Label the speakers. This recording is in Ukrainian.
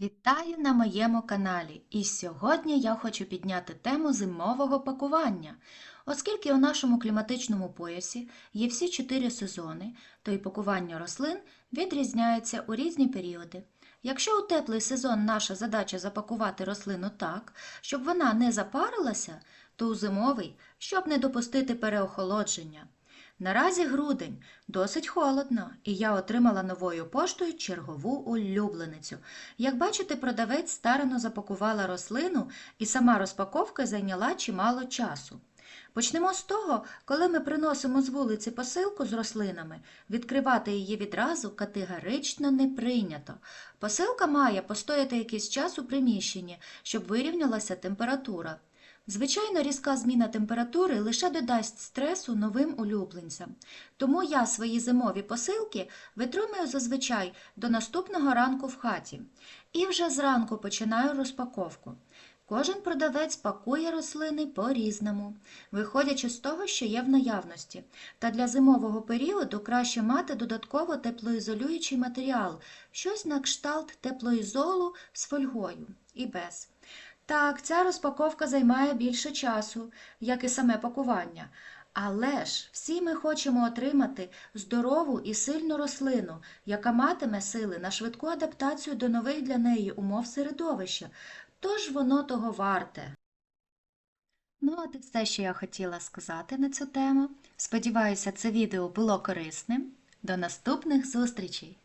Speaker 1: Вітаю на моєму каналі. І сьогодні я хочу підняти тему зимового пакування. Оскільки у нашому кліматичному поясі є всі чотири сезони, то і пакування рослин відрізняється у різні періоди. Якщо у теплий сезон наша задача запакувати рослину так, щоб вона не запарилася, то у зимовий, щоб не допустити переохолодження. Наразі грудень досить холодно, і я отримала новою поштою чергову улюбленицю. Як бачите, продавець старано запакувала рослину, і сама розпаковка зайняла чимало часу. Почнемо з того, коли ми приносимо з вулиці посилку з рослинами, відкривати її відразу категорично не прийнято. Посилка має постояти якийсь час у приміщенні, щоб вирівнялася температура. Звичайно, різка зміна температури лише додасть стресу новим улюбленцям. Тому я свої зимові посилки витримую зазвичай до наступного ранку в хаті. І вже зранку починаю розпаковку. Кожен продавець пакує рослини по-різному, виходячи з того, що є в наявності. Та для зимового періоду краще мати додатково теплоізолюючий матеріал, щось на кшталт теплоізолу з фольгою і без. Так, ця розпаковка займає більше часу, як і саме пакування. Але ж всі ми хочемо отримати здорову і сильну рослину, яка матиме сили на швидку адаптацію до нових для неї умов середовища. Тож воно того варте. Ну, от і все, що я хотіла сказати на цю тему. Сподіваюся, це відео було корисним. До наступних зустрічей!